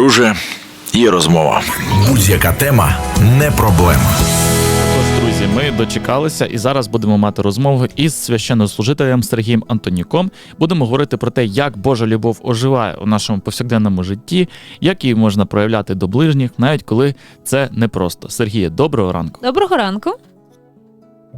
друже, є розмова. Будь-яка тема не проблема. Тож, друзі, ми дочекалися і зараз будемо мати розмову із священнослужителем Сергієм Антонюком. Будемо говорити про те, як Божа любов оживає у нашому повсякденному житті, як її можна проявляти до ближніх, навіть коли це непросто. Сергіє, доброго ранку. Доброго ранку.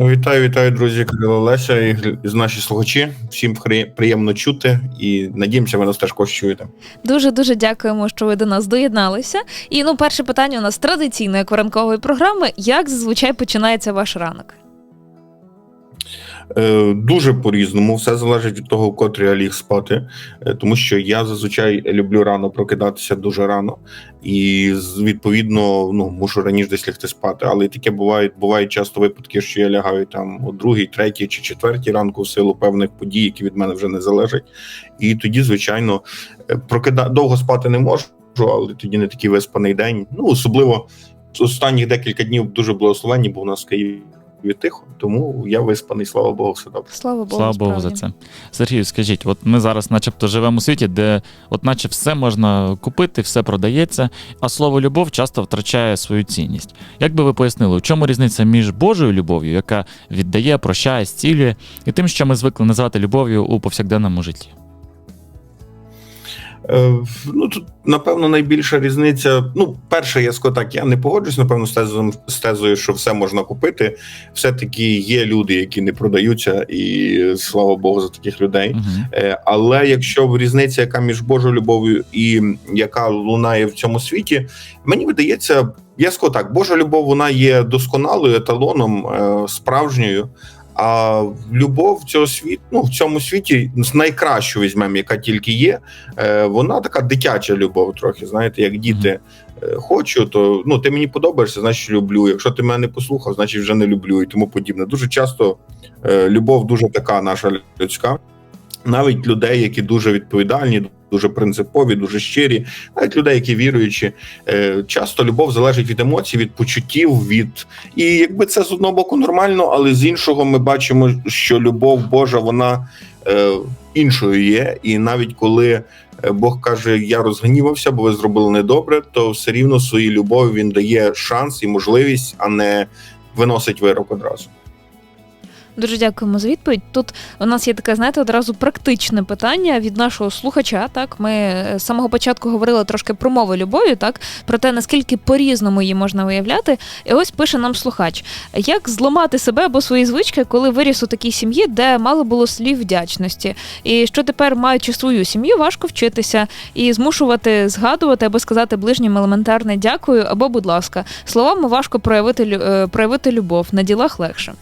Вітаю, вітаю, друзі, Кирило Леся і наші слухачі. Всім приємно чути і надіємося, ви нас теж когось чуєте. Дуже дуже дякуємо, що ви до нас доєдналися. І ну, перше питання у нас традиційно, як ранкової програми. Як зазвичай починається ваш ранок? Е, дуже по-різному, все залежить від того, котрий я ліг спати, Е, тому що я зазвичай люблю рано прокидатися дуже рано, і відповідно ну мушу раніше десь лягти спати. Але таке буває, бувають часто випадки, що я лягаю там о другій, третій чи четвертій ранку в силу певних подій, які від мене вже не залежать. І тоді, звичайно, е, прокида... довго спати не можу, але тоді не такий виспаний день. Ну особливо останніх декілька днів дуже благословенні, бо у нас в Києві тихо, тому я виспаний, слава Богу, все добре. Слава Богу. Слава Богу за це. Сергію, скажіть, от ми зараз, начебто, живемо у світі, де, от, наче все можна купити, все продається, а слово любов часто втрачає свою цінність. Як би ви пояснили, у чому різниця між Божою любов'ю, яка віддає, прощає, зцілює, і тим, що ми звикли називати любов'ю у повсякденному житті? Е, ну тут напевно найбільша різниця. Ну, перше, я скажу так, я не погоджуюсь, напевно, з тезою, з тезою, що все можна купити. Все-таки є люди, які не продаються, і слава Богу, за таких людей. Угу. Але якщо різниця, яка між Божою любов'ю і яка лунає в цьому світі, мені видається, я скажу так, Божа любов вона є досконалою еталоном, е, справжньою. А любов цього світу, ну в цьому світі з найкращу візьмемо, яка тільки є. Е, вона така дитяча любов, трохи. Знаєте, як діти е, хочу, то ну ти мені подобаєшся, значить люблю. Якщо ти мене не послухав, значить вже не люблю і тому подібне. Дуже часто е, любов дуже така наша людська навіть людей, які дуже відповідальні, дуже принципові, дуже щирі, навіть людей, які віруючі, е, часто любов залежить від емоцій, від почуттів, від і якби це з одного боку нормально, але з іншого ми бачимо, що любов Божа вона е, іншою є, і навіть коли. е, Бог каже: Я розгнівався, бо ви зробили недобре, то все рівно своїй любові він дає шанс і можливість, а не виносить вирок одразу. Дуже дякуємо за відповідь. Тут у нас є таке, знаєте, одразу практичне питання від нашого слухача. Так, ми е, з самого початку говорили трошки про мови любові, так про те, наскільки по-різному її можна виявляти. І ось пише нам слухач: як зламати себе або свої звички, коли виріс у такій сім'ї, де мало було слів вдячності, і що тепер, маючи свою сім'ю, важко вчитися і змушувати згадувати або сказати ближнім елементарне дякую або будь ласка. Словами важко проявити е, проявити любов на ділах легше.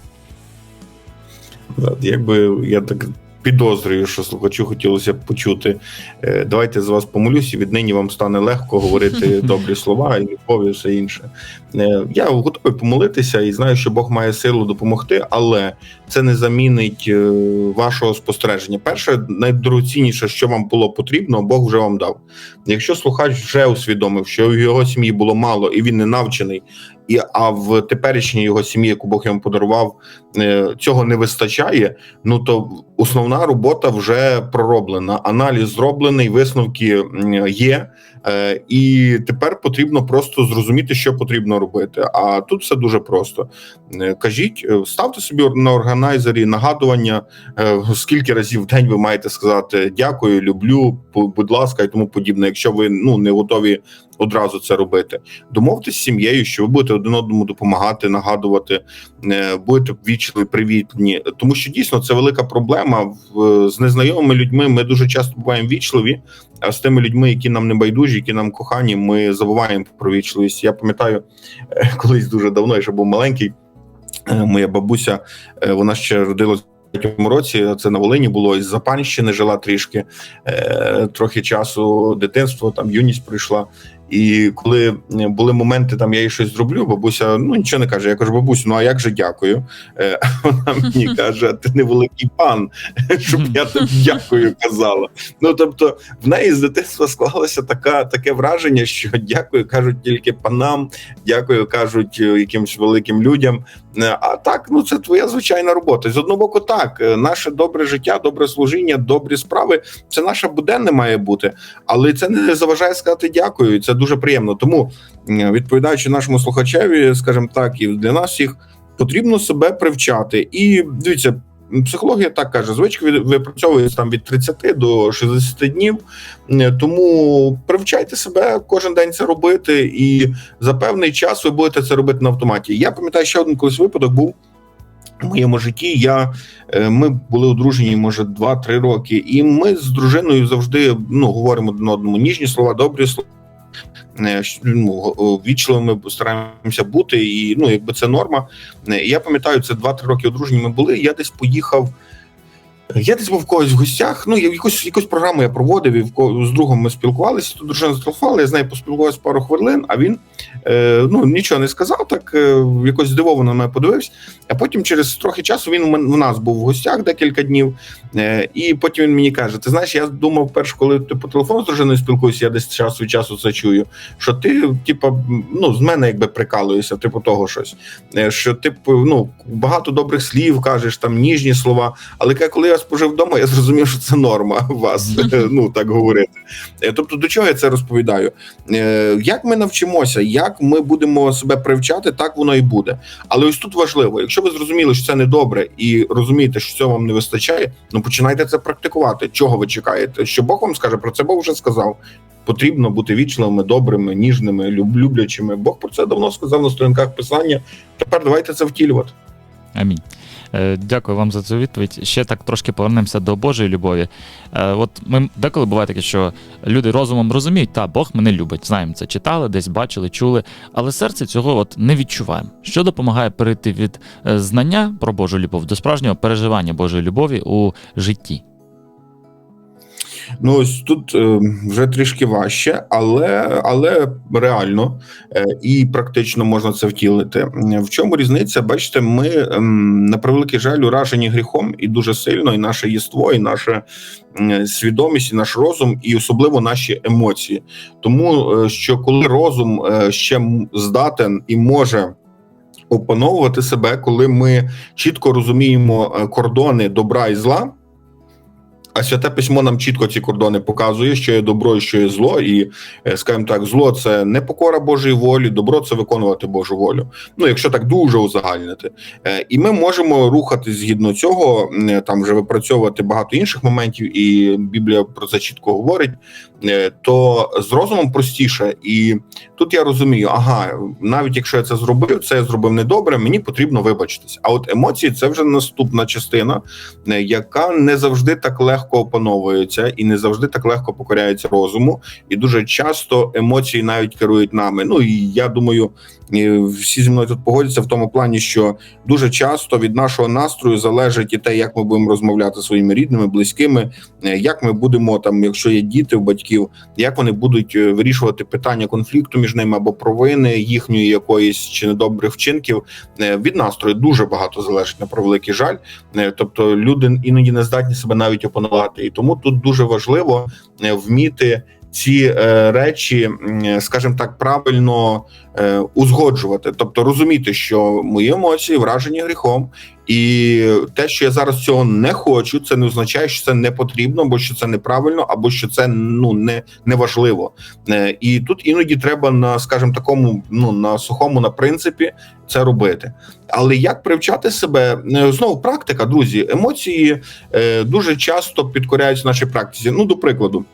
Якби я так підозрюю, що слухачу хотілося б почути. е, Давайте за вас помолюсь, і віднині вам стане легко говорити добрі слова і любов і все інше. Е, Я готовий помолитися і знаю, що Бог має силу допомогти, але це не замінить е, вашого спостереження. Перше, найдорогоцінніше, що вам було потрібно, Бог вже вам дав. Якщо слухач вже усвідомив, що в його сім'ї було мало і він не навчений, і а в теперішній його сім'ї, яку Бог йому подарував, е, цього не вистачає. Ну то основна робота вже пророблена. Аналіз зроблений, висновки є. Е, І тепер потрібно просто зрозуміти, що потрібно робити. А тут все дуже просто. Е, Кажіть, е, ставте собі на органайзері нагадування, скільки разів в день ви маєте сказати дякую, люблю, будь ласка, і тому подібне. Якщо ви ну не готові одразу це робити, домовтесь з сім'єю, що ви будете один одному допомагати, нагадувати, будете ввічливі, привітні, тому що дійсно це велика проблема з незнайомими людьми. Ми дуже часто буваємо вічливі, а з тими людьми, які нам не байдужі, які нам кохані, ми забуваємо про вічливість. Я пам'ятаю е, колись дуже давно, я ще був маленький. е, Моя бабуся, е, вона ще родилась. третьому році це на Волині було із Запанщини жила трішки трохи часу дитинство, там юність прийшла. І коли е, були моменти, там я їй щось зроблю, бабуся ну нічого не каже. Я кажу, бабусю, ну а як же дякую? Е, Вона мені каже: ти не великий пан, щоб я тобі дякую казала. Ну тобто, в неї з дитинства склалося така таке враження, що дякую кажуть тільки панам, дякую кажуть якимсь якимось великим людям. Е, А так, ну це твоя звичайна робота. З одного боку, так, е, наше добре життя, добре служіння, добрі справи це наша буденне має бути, але це не заважає сказати дякую. і Це дуже приємно. Тому відповідаючи нашому слухачеві, скажімо так, і для нас всіх потрібно себе привчати. І дивіться, психологія так каже: звички випрацьовується там від 30 до 60 днів. Е, Тому привчайте себе кожен день це робити, і за певний час ви будете це робити на автоматі. Я пам'ятаю, ще один колись випадок був. У моєму житті я е, ми були одружені, може, 2-3 роки, і ми з дружиною завжди ну говоримо один одному ніжні слова, добрі слова. Е, Ну, о, вічливими стараємося бути, і ну, якби це норма. Е, Я пам'ятаю, це 2-3 роки одружені ми були. Я десь поїхав. Я десь був в когось в гостях. Ну, якусь якусь програму я проводив і в з другом ми спілкувалися. Тут дружина зателефонувала, я з нею поспілкувався пару хвилин, а він е, ну нічого не сказав, так е, якось здивовано на мене подивився. А потім через трохи часу він у нас був в гостях декілька днів. Е, і потім він мені каже: Ти знаєш, я думав перш, коли ти по телефону з дружиною спілкуєшся, я десь час від часу це чую. Що ти, типа, ну з мене якби прикалуєшся, типу того щось. Е, Що типу, ну багато добрих слів кажеш, там ніжні слова. Але коли я спожив вдома, я зрозумів, що це норма вас, ну так говорити. Е, Тобто, до чого я це розповідаю? Е, Як ми навчимося, як ми будемо себе привчати, так воно і буде. Але ось тут важливо, якщо ви зрозуміли, що це не добре, і розумієте, що цього вам не вистачає, ну починайте це практикувати. Чого ви чекаєте? Що Бог вам скаже про це? Бог вже сказав. Потрібно бути вічливими, добрими, ніжними, люб- люблячими. Бог про це давно сказав на сторінках писання. Тепер давайте це втілювати. Амінь. Е, Дякую вам за цю відповідь. Ще так трошки повернемося до Божої любові. Е, От ми деколи буває таке, що люди розумом розуміють, та Бог мене любить. Знаємо це, читали, десь бачили, чули, але серце цього от не відчуваємо. Що допомагає перейти від е, знання про Божу любов до справжнього переживання Божої любові у житті? Ну ось тут е, вже трішки важче, але, але реально е, і практично можна це втілити. В чому різниця? Бачите, ми ем, на превеликий жаль уражені гріхом і дуже сильно, і наше єство, і наша свідомість, і наш розум, і особливо наші емоції. Тому е, що коли розум ще здатен і може. Опановувати себе, коли ми чітко розуміємо кордони добра і зла, а святе письмо нам чітко ці кордони показує, що є добро і що є зло, і е, скажімо так, зло це не покора Божої волі, добро це виконувати Божу волю. Ну, якщо так дуже узагальнити, Е, і ми можемо рухати згідно цього, там вже випрацьовувати багато інших моментів, і Біблія про це чітко говорить. Е, То з розумом простіше, і тут я розумію, ага, навіть якщо я це зробив, це я зробив недобре, мені потрібно вибачитись. А от емоції це вже наступна частина, е, яка не завжди так легко опановується і не завжди так легко покоряється розуму. І дуже часто емоції навіть керують нами. Ну і я думаю, е, всі зі мною тут погодяться в тому плані, що дуже часто від нашого настрою залежить і те, як ми будемо розмовляти зі своїми рідними, близькими, е, як ми будемо там, якщо є діти у батьків, як вони будуть е, вирішувати питання конфлікту між ними або провини їхньої якоїсь чи недобрих вчинків. Е, Від настрою дуже багато залежить на превеликий жаль. Тобто люди іноді не здатні себе навіть опанувати. І тому тут дуже важливо вміти ці е, речі, м, скажімо так, правильно е, узгоджувати, тобто розуміти, що мої емоції вражені гріхом, і те, що я зараз цього не хочу, це не означає, що це не потрібно, або що це неправильно, або що це ну не, не важливо. Е, І тут іноді треба на, скажімо, такому, ну на сухому на принципі це робити. Але як привчати себе Е, знову практика, друзі, емоції е, дуже часто підкоряються нашій практиці. Ну, до прикладу.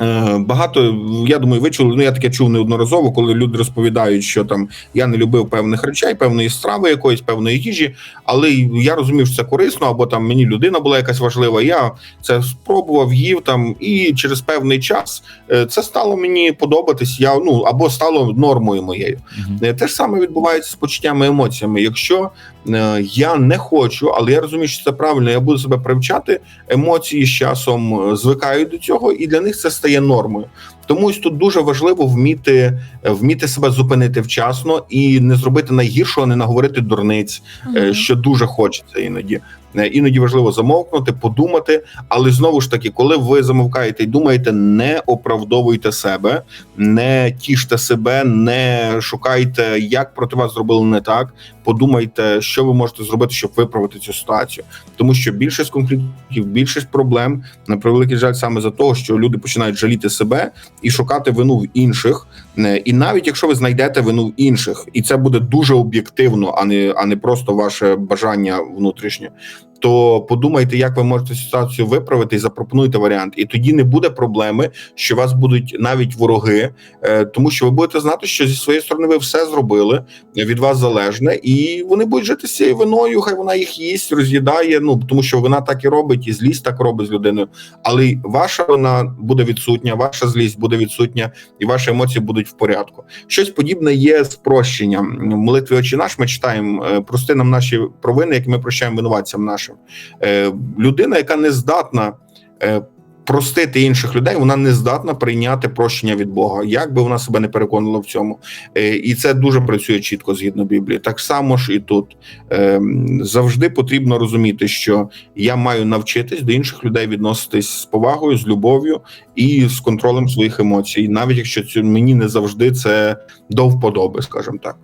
Е, Багато я думаю, ви чули. Ну я таке чув неодноразово, коли люди розповідають, що там я не любив певних речей, певної страви, якоїсь певної їжі, але я розумів, що це корисно, або там мені людина була якась важлива. Я це спробував, їв там, і через певний час е, це стало мені подобатись. Я ну або стало нормою моєю. Е, Те ж саме відбувається з почуттями емоціями. Якщо е, я не хочу, але я розумію, що це правильно, я буду себе привчати. Емоції з часом звикають до цього, і для них це стає нормою. Тому ось тут дуже важливо вміти, е, вміти себе зупинити вчасно і не зробити найгіршого, не наговорити дурниць, Мгм. що дуже хочеться іноді. Е, Іноді важливо замовкнути, подумати, але знову ж таки, коли ви замовкаєте і думаєте, не оправдовуйте себе, не тіште себе, не шукайте, як проти вас зробили не так. Подумайте, що ви можете зробити, щоб виправити цю ситуацію. Тому що більшість конфліктів, більшість проблем на превеликий жаль саме за того, що люди починають жаліти себе і шукати вину в інших. Е, І навіть якщо ви знайдете вину в інших, і це буде дуже об'єктивно, а не а не просто ваше бажання внутрішнє. То подумайте, як ви можете ситуацію виправити, і запропонуйте варіант. І тоді не буде проблеми, що вас будуть навіть вороги, е, тому що ви будете знати, що зі своєї сторони ви все зробили від вас залежне, і вони будуть жити з цією виною. Хай вона їх їсть, роз'їдає. Ну тому що вона так і робить, і злість так робить з людиною. Але ваша вина буде відсутня, ваша злість буде відсутня, і ваші емоції будуть в порядку. Щось подібне є спрощенням. Молитві очі наш ми читаємо е, прости нам наші провини, які ми прощаємо винуватцям нашим. Е, Людина, яка не здатна. е, Простити інших людей, вона не здатна прийняти прощення від Бога, як би вона себе не переконала в цьому, Е, і це дуже працює чітко згідно Біблії. Так само ж і тут Е, завжди потрібно розуміти, що я маю навчитись до інших людей відноситись з повагою, з любов'ю і з контролем своїх емоцій, навіть якщо це мені не завжди це до вподоби, скажімо так.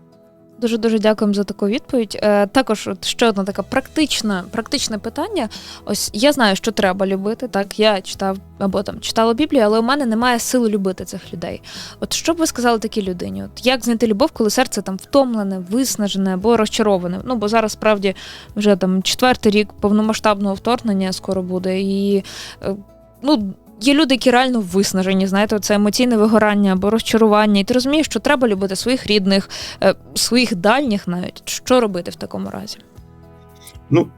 Дуже дуже дякуємо за таку відповідь. Е, також от ще одне таке практичне, практичне питання. Ось я знаю, що треба любити. Так, я читав або там читала Біблію, але у мене немає сили любити цих людей. От що б ви сказали такій людині? От як знайти любов, коли серце там втомлене, виснажене або розчароване? Ну бо зараз справді вже там четвертий рік повномасштабного вторгнення скоро буде, і е, ну. Є люди, які реально виснажені, знаєте, це емоційне вигорання або розчарування, і ти розумієш, що треба любити своїх рідних, е, своїх дальніх навіть. Що робити в такому разі? Ну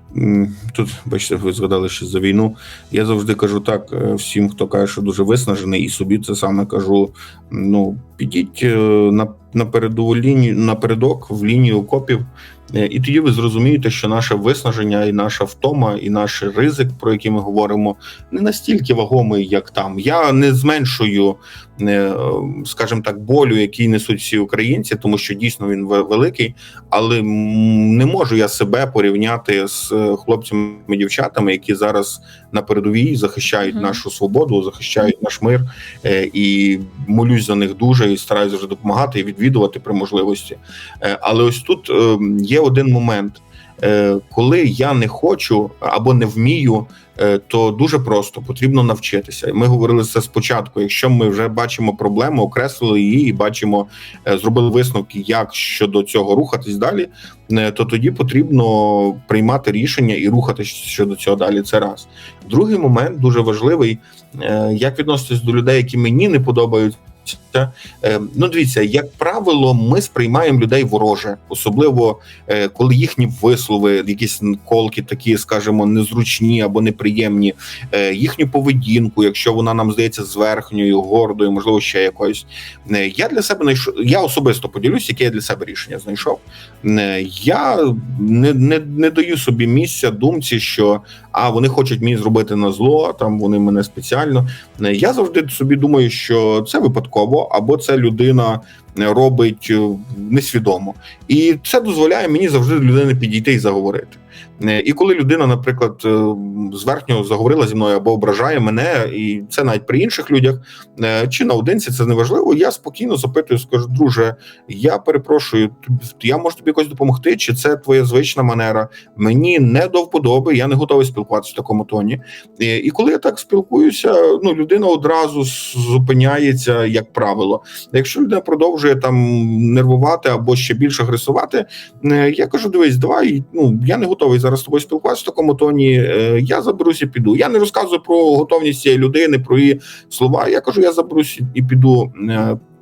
тут, бачите, ви згадали ще за війну. Я завжди кажу так е, всім, хто каже, що дуже виснажений, і собі це саме кажу. Ну, підіть е, на, на передову лінію, напередок в лінію окопів, і тоді ви зрозумієте, що наше виснаження і наша втома, і наш ризик, про який ми говоримо, не настільки вагомий, як там. Я не зменшую, е, скажімо так, болю, який несуть всі українці, тому що дійсно він великий, але не можу я себе порівняти з е, хлопцями і дівчатами, які зараз на передовій захищають нашу свободу, захищають наш мир. Е, І молюсь за них дуже і стараюся допомагати і відвідувати при можливості. Е, Але ось тут е, є один момент. Е, Коли я не хочу або не вмію, е, то дуже просто потрібно навчитися. Ми говорили це спочатку. Якщо ми вже бачимо проблему, окреслили її і бачимо, е, зробили висновки, як щодо цього рухатись далі, то тоді потрібно приймати рішення і рухатись щодо цього далі. Це раз. Другий момент дуже важливий: як відноситись до людей, які мені не подобаються. Е, Ну, дивіться, як правило, ми сприймаємо людей вороже, особливо е, коли їхні вислови, якісь колки такі, скажімо, незручні або неприємні, е, їхню поведінку, якщо вона нам здається зверхньою, гордою, можливо, ще якоюсь. Я для себе знайшов, я особисто поділюсь, яке я для себе рішення знайшов. Я не, не, не даю собі місця думці, що а вони хочуть мені зробити на зло, там вони мене спеціально. Я завжди собі думаю, що це випадково, або це людина робить е, несвідомо, і це дозволяє мені завжди до людини підійти і заговорити. Е, І коли людина, наприклад, е, зверхньо заговорила зі мною або ображає мене, і це навіть при інших людях чи наодинці, це неважливо. Я спокійно запитую, скажу, друже, я перепрошую, я можу тобі якось допомогти, чи це твоя звична манера? Мені не до вподоби, я не готовий спілкуватися в такому тоні. І коли я так спілкуюся, ну людина одразу зупиняється, як правило. Якщо людина продовжує там нервувати або ще більше агресувати, е, я кажу: дивись, давай. Ну я не готовий зараз з тобою спілкуватися в такому тоні. е, Я заберуся і піду. Я не розказую про готовність цієї людини, про її слова. Я кажу, я заберусь і піду.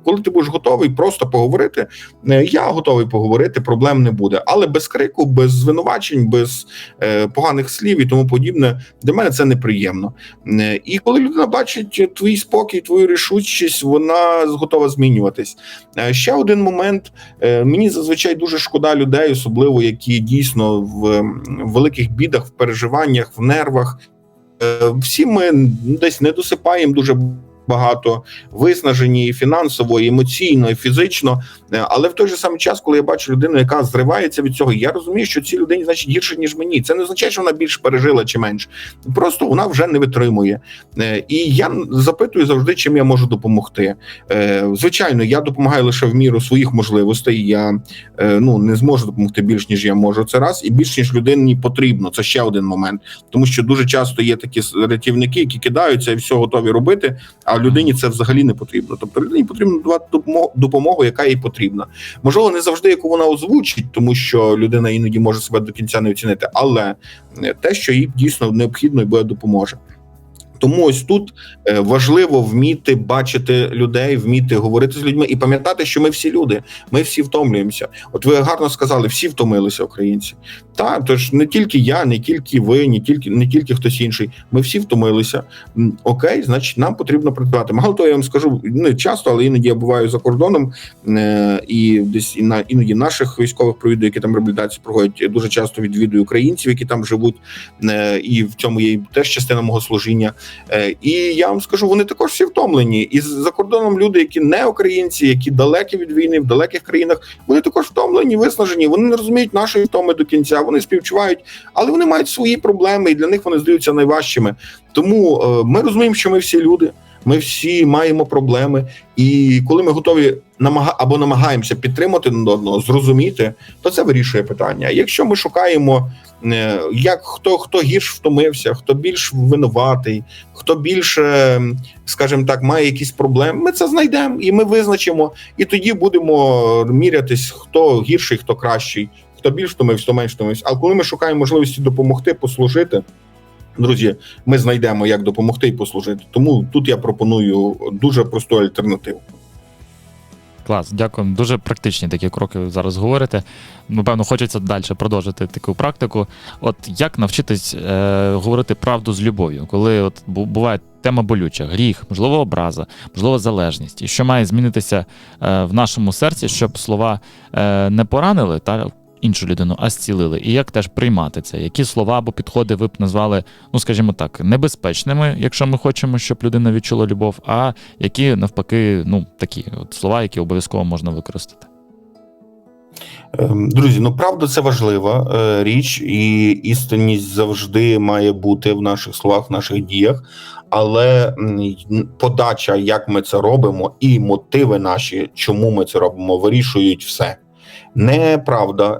Коли ти будеш готовий просто поговорити, е, я готовий поговорити, проблем не буде. Але без крику, без звинувачень, без е, поганих слів і тому подібне, для мене це неприємно. Е, І коли людина бачить твій спокій, твою рішучість, вона готова змінюватись. Е, Ще один момент: мені зазвичай дуже шкода людей, особливо які дійсно в великих бідах, в переживаннях, в нервах. Всі ми десь не досипаємо дуже багато, виснажені і фінансово, і емоційно, і фізично. Е, Але в той же самий час, коли я бачу людину, яка зривається від цього, я розумію, що цій людині значить гірше ніж мені. Це не означає, що вона більше пережила чи менше. Просто вона вже не витримує. Е, І я запитую завжди, чим я можу допомогти. Е, Звичайно, я допомагаю лише в міру своїх можливостей. Я ну не зможу допомогти більш ніж я можу. Це раз, і більш ніж людині потрібно. Це ще один момент, тому що дуже часто є такі рятівники, які кидаються і все готові робити. А людині це взагалі не потрібно. Тобто людині потрібно давати допомогу, допомогу, яка їй потрібна. Можливо, не завжди яку вона озвучить, тому що людина іноді може себе до кінця не оцінити, але е, те, що їй дійсно необхідно і буде допоможе. Тому ось тут е, важливо вміти бачити людей, вміти говорити з людьми і пам'ятати, що ми всі люди, ми всі втомлюємося. От ви гарно сказали, всі втомилися, українці. Та тож не тільки я, не тільки ви, не тільки не тільки хтось інший. Ми всі втомилися. Окей, значить, нам потрібно працювати. Мало того, я вам скажу не часто, але іноді я буваю за кордоном е, і десь і на іноді наших військових провідую, які там реабілітацію проходять. Я дуже часто відвідую українців, які там живуть, е, і в цьому є теж частина мого служіння. Е, І я вам скажу, вони також всі втомлені. І за кордоном люди, які не українці, які далекі від війни, в далеких країнах, вони також втомлені, виснажені. Вони не розуміють нашої втоми до кінця. Вони співчувають, але вони мають свої проблеми, і для них вони здаються найважчими. Тому е, ми розуміємо, що ми всі люди. Ми всі маємо проблеми, і коли ми готові намага або намагаємося підтримати одного, зрозуміти, то це вирішує питання. Якщо ми шукаємо, е, як хто хто гірш втомився, хто більш винуватий, хто більше, скажімо так, має якісь проблеми, ми це знайдемо і ми визначимо, і тоді будемо мірятись, хто гірший, хто кращий, хто більш втомився, хто менш втомився. А коли ми шукаємо можливості допомогти, послужити. Друзі, ми знайдемо, як допомогти і послужити. Тому тут я пропоную дуже просту альтернативу. Клас, дякую. Дуже практичні такі кроки зараз говорите. Напевно, хочеться далі продовжити таку практику. От як навчитись е, говорити правду з любов'ю, коли от буває тема болюча, гріх, можливо, образа, можливо, залежність, і що має змінитися е, в нашому серці, щоб слова е, не поранили та іншу людину, а зцілили. І як теж приймати це? Які слова або підходи ви б назвали, ну скажімо так, небезпечними, якщо ми хочемо, щоб людина відчула любов, а які навпаки, ну такі от слова, які обов'язково можна використати. Ем, Друзі, ну правда, це важлива е, річ, і істинність завжди має бути в наших словах, в наших діях. Але подача, як ми це робимо, і мотиви наші, чому ми це робимо, вирішують все. Неправда не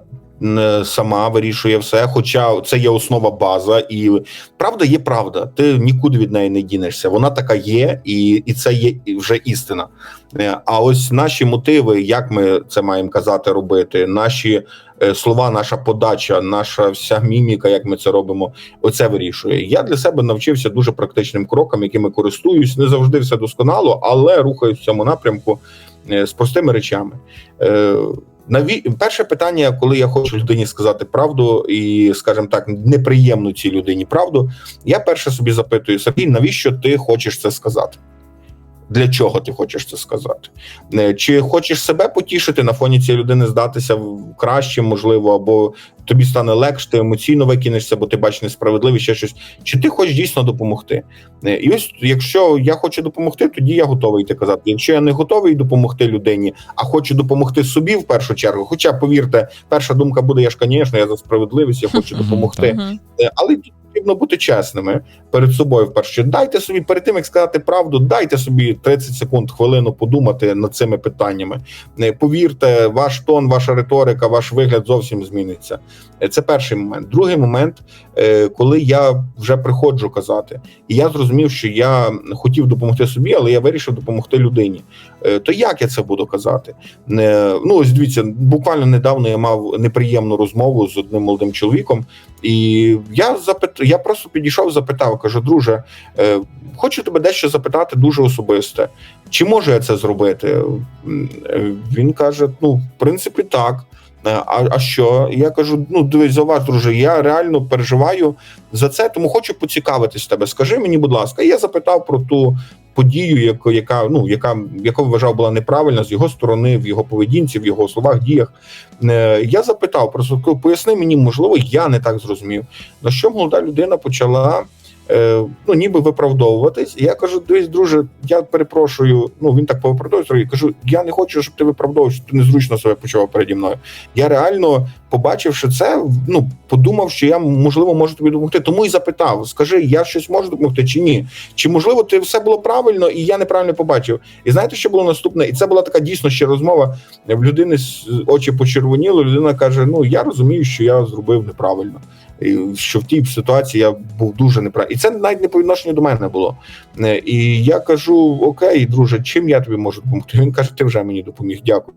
сама вирішує все, хоча це є основа база, і правда є правда. Ти нікуди від неї не дінешся. Вона така є, і, і це є вже істина. Е, А ось наші мотиви, як ми це маємо казати, робити, наші е, слова, наша подача, наша вся міміка, як ми це робимо, оце вирішує. Я для себе навчився дуже практичним крокам, якими користуюсь. Не завжди все досконало, але рухаюсь в цьому напрямку е, з простими речами. Наві... Перше питання, коли я хочу людині сказати правду і, скажімо так, неприємну цій людині правду, я перше собі запитую: Сергій, навіщо ти хочеш це сказати? Для чого ти хочеш це сказати? Е, Чи хочеш себе потішити на фоні цієї людини, здатися в- кращим, можливо, або тобі стане легше, ти емоційно викинешся, бо ти бачиш несправедливість, ще щось. Чи ти хочеш дійсно допомогти? Е, І ось, якщо я хочу допомогти, тоді я готовий йти казати. Якщо я не готовий допомогти людині, а хочу допомогти собі в першу чергу. Хоча, повірте, перша думка буде: я ж, звісно, я за справедливість, я хочу допомогти. Е, Але потрібно бути чесними перед собою. Вперше дайте собі перед тим, як сказати правду, дайте собі 30 секунд, хвилину подумати над цими питаннями. Е, Повірте, ваш тон, ваша риторика, ваш вигляд зовсім зміниться. Е, Це перший момент. Другий момент, е, коли я вже приходжу казати, і я зрозумів, що я хотів допомогти собі, але я вирішив допомогти людині. Е, То як я це буду казати? Е, Ну, ось дивіться, буквально недавно я мав неприємну розмову з одним молодим чоловіком. І я запит... я просто підійшов, запитав, кажу, друже, е, хочу тебе дещо запитати дуже особисте. Чи можу я це зробити? Він каже: ну, в принципі, так. А, а що? Я кажу: ну дивись, зауваж, друже, я реально переживаю за це, тому хочу поцікавитись тебе. Скажи мені, будь ласка, я запитав про ту подію, яку, яка ну яка яку вважав була неправильна з його сторони, в його поведінці, в його словах, діях. Е, Я запитав просто поясни мені, можливо, я не так зрозумів. На що молода людина почала е, ну ніби виправдовуватись. І я кажу: дивись, друже, я перепрошую. Ну він так повиправдовується. Я кажу, я не хочу, щоб ти виправдовував, що ти незручно себе почував переді мною. Я реально, побачивши це, ну подумав, що я можливо можу тобі допомогти. Тому і запитав: скажи, я щось можу допомогти чи ні? Чи можливо ти все було правильно і я неправильно побачив? І знаєте, що було наступне? І це була така дійсно ще розмова. В людини очі почервоніли. Людина каже: Ну я розумію, що я зробив неправильно. І що в тій ситуації я був дуже неправильний. І це навіть не по відношенню до мене було. Е, І я кажу: Окей, друже, чим я тобі можу допомогти? Він каже: Ти вже мені допоміг. Дякую,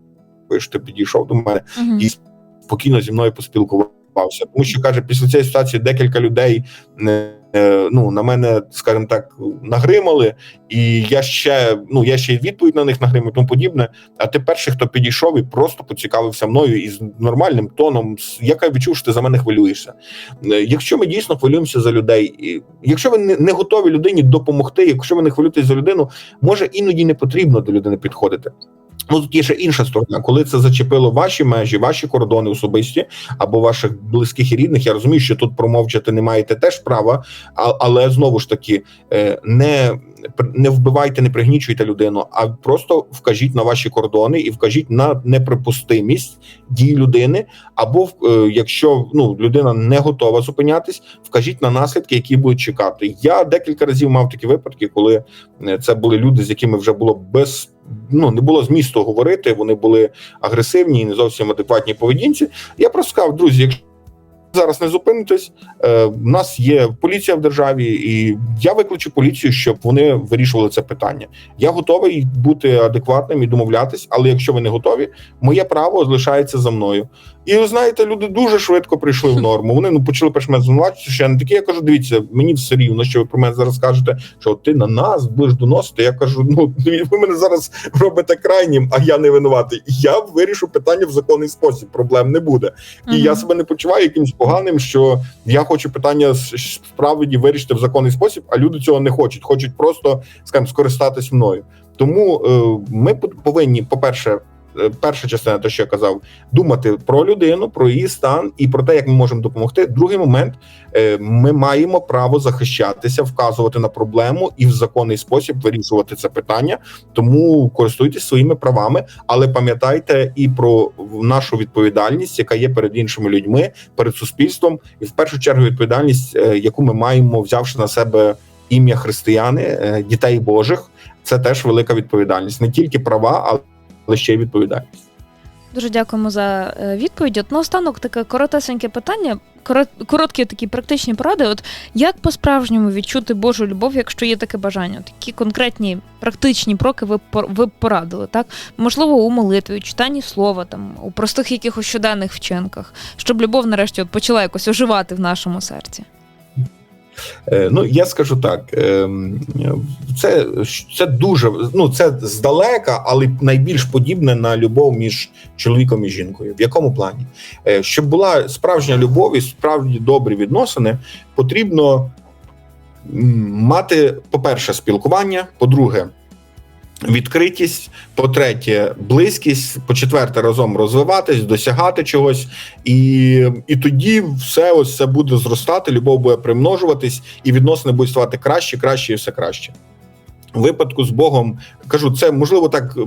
що ти підійшов до мене Мгм. і спокійно зі мною поспілкувався. Тому що каже, після цієї ситуації декілька людей е, е, ну на мене, скажімо так, нагримали, і я ще ну я ще й відповідь на них нагримав тому подібне. А ти перший, хто підійшов і просто поцікавився мною із нормальним тоном, з- як я відчув, що ти за мене хвилюєшся. Е, Якщо ми дійсно хвилюємося за людей, і якщо ви не готові людині допомогти, якщо ви не хвилюєтесь за людину, може іноді не потрібно до людини підходити. Ну, тут є ще інша сторона, коли це зачепило ваші межі, ваші кордони особисті або ваших близьких і рідних. Я розумію, що тут промовчати не маєте теж права, але знову ж таки е, не, не вбивайте, не пригнічуйте людину, а просто вкажіть на ваші кордони і вкажіть на неприпустимість дій людини. Або е, якщо ну людина не готова зупинятись, вкажіть на наслідки, які будуть чекати. Я декілька разів мав такі випадки, коли е, це були люди, з якими вже було без ну не було змісту говорити. Вони були агресивні і не зовсім адекватні поведінці. Я просто сказав, друзі, якщо зараз не зупинитесь, е, в нас є поліція в державі, і я викличу поліцію, щоб вони вирішували це питання. Я готовий бути адекватним і домовлятись, але якщо ви не готові, моє право залишається за мною. І ви знаєте, люди дуже швидко прийшли в норму. Вони ну почали перш мене звинувачувати, що я не такий. Я кажу, дивіться, мені все рівно, що ви про мене зараз кажете, що ти на нас будеш доносити. Я кажу, ну ви мене зараз робите крайнім, а я не винуватий. Я вирішу питання в законний спосіб. Проблем не буде. І Мгм. я себе не почуваю якимось поганим, що я хочу питання справді вирішити в законний спосіб, а люди цього не хочуть. Хочуть просто скажімо, скористатись мною. Тому е, ми повинні, по-перше, е, перша частина, те, що я казав, думати про людину, про її стан і про те, як ми можемо допомогти. Другий момент е, ми маємо право захищатися, вказувати на проблему і в законний спосіб вирішувати це питання. Тому користуйтесь своїми правами, але пам'ятайте і про нашу відповідальність, яка є перед іншими людьми, перед суспільством, і в першу чергу відповідальність, е, яку ми маємо, взявши на себе ім'я християни, е, дітей Божих. Це теж велика відповідальність, не тільки права, але ще й відповідальність. Дуже дякуємо за е, відповідь. От наостанок таке коротесеньке питання, корот- короткі такі практичні поради. От як по-справжньому відчути Божу любов, якщо є таке бажання? Такі конкретні практичні проки ви ви порадили, так? Можливо, у молитві, читанні слова, там у простих якихось щоденних вчинках, щоб любов нарешті от почала якось оживати в нашому серці. Е, Ну, я скажу так, ем, це, це дуже ну це здалека, але найбільш подібне на любов між чоловіком і жінкою. В якому плані? Е, Щоб була справжня любов і справді добрі відносини, потрібно мати, по-перше, спілкування, по-друге, відкритість, по-третє, близькість, по-четверте, разом розвиватись, досягати чогось, і, і тоді все ось це буде зростати, любов буде примножуватись, і відносини будуть ставати краще, краще і все краще. У випадку з Богом кажу, це можливо так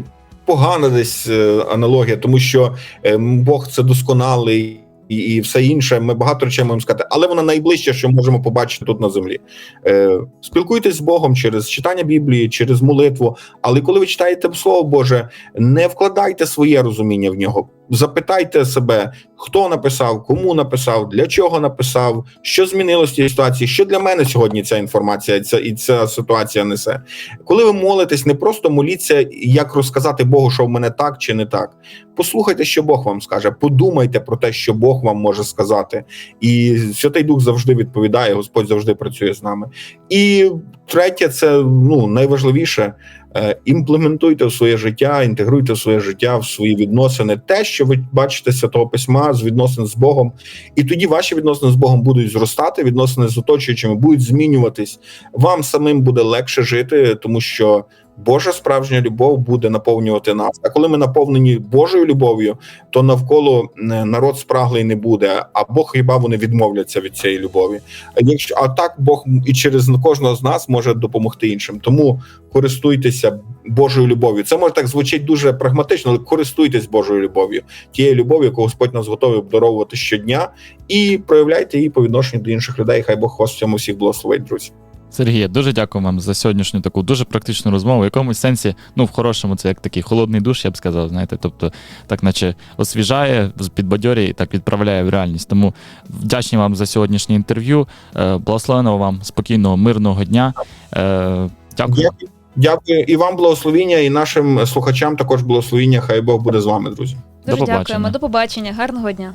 погана десь е, аналогія, тому що е, Бог це досконалий. І, і все інше, ми багато речей можемо сказати, але вона найближче, що можемо побачити тут на землі. Е, спілкуйтесь з Богом через читання Біблії, через молитву. Але коли ви читаєте Слово Боже, не вкладайте своє розуміння в нього. Запитайте себе, хто написав, кому написав, для чого написав, що змінилося цій ситуації, що для мене сьогодні ця інформація ця, і ця ситуація несе. Коли ви молитесь, не просто моліться, як розказати Богу, що в мене так чи не так. Послухайте, що Бог вам скаже. Подумайте про те, що Бог вам може сказати. І Святий Дух завжди відповідає, Господь завжди працює з нами. І третє, це ну найважливіше. Е, Імплементуйте в своє життя, інтегруйте в своє життя, в свої відносини, те, що ви бачите з святого письма, з відносин з Богом, і тоді ваші відносини з Богом будуть зростати, відносини з оточуючими будуть змінюватись. Вам самим буде легше жити, тому що Божа справжня любов буде наповнювати нас. А коли ми наповнені Божою любов'ю, то навколо е, народ спраглий не буде. А Бог хіба вони відмовляться від цієї любові. А якщо а так Бог і через кожного з нас може допомогти іншим. Тому користуйтеся Божою любов'ю. Це може так звучить дуже прагматично, але користуйтесь Божою любов'ю, тією любов'ю, яку Господь нас готовий обдаровувати щодня, і проявляйте її по відношенню до інших людей. Хай Бог вас в цьому всіх благословить, друзі. Сергія, дуже дякую вам за сьогоднішню таку дуже практичну розмову. В якомусь сенсі, ну в хорошому, це як такий холодний душ, я б сказав, знаєте, тобто так, наче освіжає, підбадьорює і так відправляє в реальність. Тому вдячні вам за сьогоднішнє інтерв'ю. Е, Благословеного вам спокійного, мирного дня. Е, Дякую. Дякую. Дякую і вам благословіння, і нашим слухачам також благословіння. Хай Бог буде з вами, друзі. До Дуже побачення. дякуємо. До побачення. Гарного дня.